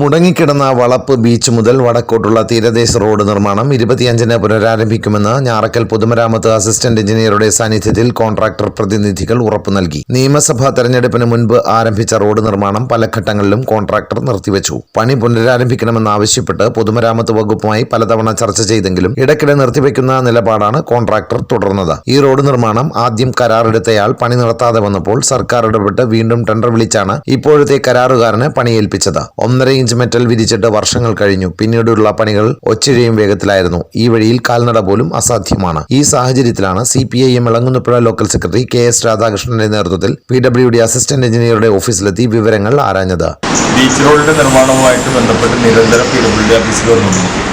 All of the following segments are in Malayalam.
മുടങ്ങിക്കിടന്ന വളപ്പ് ബീച്ച് മുതൽ വടക്കോട്ടുള്ള തീരദേശ റോഡ് നിർമ്മാണം ഇരുപത്തിയഞ്ചിന് പുനരാരംഭിക്കുമെന്ന് ഞാറക്കൽ പൊതുമരാമത്ത് അസിസ്റ്റന്റ് എഞ്ചിനീയറുടെ സാന്നിധ്യത്തിൽ കോൺട്രാക്ടർ പ്രതിനിധികൾ ഉറപ്പു നൽകി. നിയമസഭാ തെരഞ്ഞെടുപ്പിന് മുൻപ് ആരംഭിച്ച റോഡ് നിർമ്മാണം പല ഘട്ടങ്ങളിലും കോൺട്രാക്ടർ നിർത്തിവച്ചു. പണി പുനരാരംഭിക്കണമെന്നാവശ്യപ്പെട്ട് പൊതുമരാമത്ത് വകുപ്പുമായി പലതവണ ചർച്ച ചെയ്തെങ്കിലും ഇടയ്ക്കിടെ നിർത്തിവെക്കുന്ന നിലപാടാണ് കോൺട്രാക്ടർ തുടർന്നത്. ഈ റോഡ് നിർമ്മാണം ആദ്യം കരാറെടുത്തയാൾ പണി നടത്താതെ വന്നപ്പോൾ സർക്കാർ ഇടപെട്ട് വീണ്ടും ടെൻഡർ വിളിച്ചാണ് ഇപ്പോഴത്തെ കരാറുകാരന് പണിയേൽപ്പിച്ചത്. ഒന്നര ഇഞ്ച് മെറ്റൽ വിരിച്ചിട്ട് വർഷങ്ങൾ കഴിഞ്ഞു. പിന്നീടുള്ള പണികൾ ഒച്ചിഴയും വേഗത്തിലായിരുന്നു. ഈ വഴിയിൽ കാൽനട പോലും അസാധ്യമാണ്. ഈ സാഹചര്യത്തിലാണ് C P I M Elamkunnapuzha local secretary K S രാധാകൃഷ്ണന്റെ നേതൃത്വത്തിൽ പി ഡബ്ല്യു ഡി അസിസ്റ്റന്റ് എഞ്ചിനീയറുടെ ഓഫീസിലെത്തി വിവരങ്ങൾ ആരാഞ്ഞത്. ബീച്ച് റോഡിന്റെ നിർമ്മാണവുമായിട്ട് ബന്ധപ്പെട്ട് നിരന്തരം പി ഡബ്ല്യു ഡി ഓഫീസിൽ വന്നുകൊണ്ടിരിക്കും.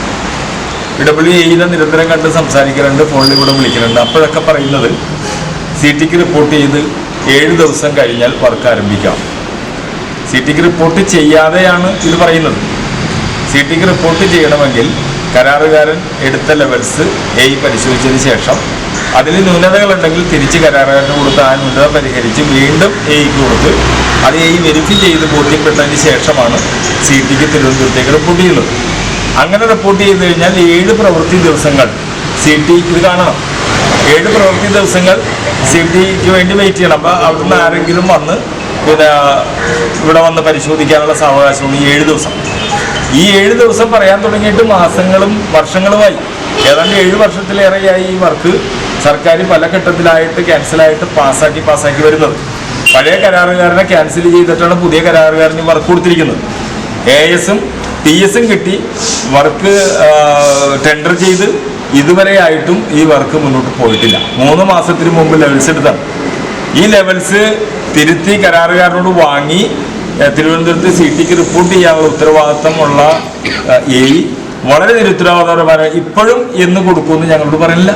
പി ഡബ്ല്യു എയിലെ നിരന്തരം കണ്ട് സംസാരിക്കുന്നുണ്ട് ഫോണിൽ കൂടെ വിളിക്കുന്നുണ്ട് അപ്പോഴൊക്കെ പറയുന്നത് സി ടിക്ക് റിപ്പോർട്ട് ചെയ്ത് ഏഴ് ദിവസം കഴിഞ്ഞാൽ വർക്ക് ആരംഭിക്കാം. സി ടിക്ക് റിപ്പോർട്ട് ചെയ്യാതെയാണ് ഇത് പറയുന്നത്. സി ടിക്ക് റിപ്പോർട്ട് ചെയ്യണമെങ്കിൽ കരാറുകാരൻ എടുത്ത ലെവൽസ് എ പരിശോധിച്ചതിന് ശേഷം അതിൽ ന്യൂനതകളുണ്ടെങ്കിൽ തിരിച്ച് കരാറുകാരന് കൊടുത്ത് ആ ന്യൂനത പരിഹരിച്ച് വീണ്ടും എയ്ക്ക് കൊടുത്ത് അത് എ വെരിഫൈ ചെയ്ത് ബോധ്യപ്പെട്ടതിന് ശേഷമാണ് സി ടിക്ക് തിരുവനന്തപുരത്തേക്ക് റിപ്പോർട്ട് ചെയ്യുന്നത്. അങ്ങനെ റിപ്പോർട്ട് ചെയ്ത് കഴിഞ്ഞാൽ ഏഴ് പ്രവൃത്തി ദിവസങ്ങൾ സി ടി ഇത് കാണണം. ഏഴ് പ്രവൃത്തി ദിവസങ്ങൾ സി ടിക്ക് വേണ്ടി വെയിറ്റ് ചെയ്യണം. അപ്പോൾ അവിടുന്ന് ആരെങ്കിലും വന്ന് പിന്നെ ഇവിടെ വന്ന് പരിശോധിക്കാനുള്ള സാവകാശമാണ് ഈ ഏഴ് ദിവസം. ഈ ഏഴ് ദിവസം പറയാൻ തുടങ്ങിയിട്ട് മാസങ്ങളും വർഷങ്ങളുമായി. ഏതാണ്ട് ഏഴ് വർഷത്തിലേറെയായി ഈ വർക്ക് സർക്കാർ പല ഘട്ടത്തിലായിട്ട് ക്യാൻസലായിട്ട് പാസ്സാക്കി പാസ്സാക്കി വരുന്നത്. പഴയ കരാറുകാരനെ ക്യാൻസൽ ചെയ്തിട്ടാണ് പുതിയ കരാറുകാരന് വർക്ക് കൊടുത്തിരിക്കുന്നത്. എ എസും ടി എസും കിട്ടി വർക്ക് ടെൻഡർ ചെയ്ത് ഇതുവരെയായിട്ടും ഈ വർക്ക് മുന്നോട്ട് പോയിട്ടില്ല. മൂന്ന് മാസത്തിന് മുമ്പ് ലെവൽസ് എടുത്താണ്. ഈ ലെവൽസ് തിരുത്തി കരാറുകാരനോട് വാങ്ങി തിരുവനന്തപുരത്ത് സി ടിക്ക് റിപ്പോർട്ട് ചെയ്യാനുള്ള ഉത്തരവാദിത്തമുള്ള എ വളരെ നിരുത്തരവാദപരമായ ഇപ്പോഴും എന്ന് കൊടുക്കുമെന്ന് ഞങ്ങളോട് പറയുന്നില്ല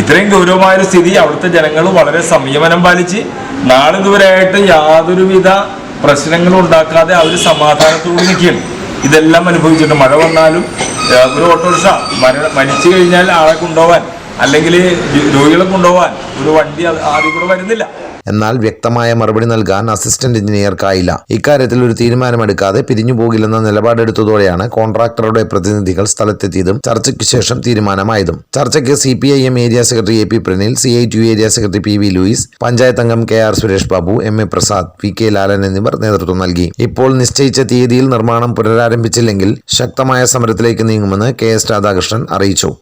ഇത്രയും ഗൗരവമായൊരു സ്ഥിതി അവിടുത്തെ ജനങ്ങൾ വളരെ സംയമനം പാലിച്ച് നാളിതുവരെയായിട്ട് യാതൊരുവിധ പ്രശ്നങ്ങളും ഉണ്ടാക്കാതെ അവർ സമാധാനത്തോട് നിൽക്കുകയാണ്. ഇതെല്ലാം അനുഭവിച്ചിട്ട് മഴ വന്നാലും ഒരു ഓട്ടോറിക്ഷ മര മരിച്ചു കഴിഞ്ഞാൽ ആളെ കൊണ്ടുപോകാൻ അല്ലെങ്കിൽ രോഗികളെ കൊണ്ടുപോകാൻ ഒരു വണ്ടി ആദ്യം കൂടെ വരുന്നില്ല. എന്നാൽ വ്യക്തമായ മറുപടി നൽകാൻ അസിസ്റ്റന്റ് എഞ്ചിനീയർക്കായില്ല. ഇക്കാര്യത്തിൽ ഒരു തീരുമാനമെടുക്കാതെ പിരിഞ്ഞു പോകില്ലെന്ന നിലപാടെടുത്തതോടെയാണ് കോൺട്രാക്ടറുടെ പ്രതിനിധികൾ സ്ഥലത്തെത്തിയതും ചർച്ചയ്ക്ക് ശേഷം തീരുമാനമായതും. ചർച്ചയ്ക്ക് C P I M area secretary A P Pranil C I T area secretary P V Louis panchayat അംഗം K R Suresh Babu M A Prasad V K Lalan എന്നിവർ നേതൃത്വം നൽകി. ഇപ്പോൾ നിശ്ചയിച്ച തീയതിയിൽ നിർമ്മാണം പുനരാരംഭിച്ചില്ലെങ്കിൽ ശക്തമായ സമരത്തിലേക്ക് നീങ്ങുമെന്ന് കെ എസ് രാധാകൃഷ്ണൻ അറിയിച്ചു.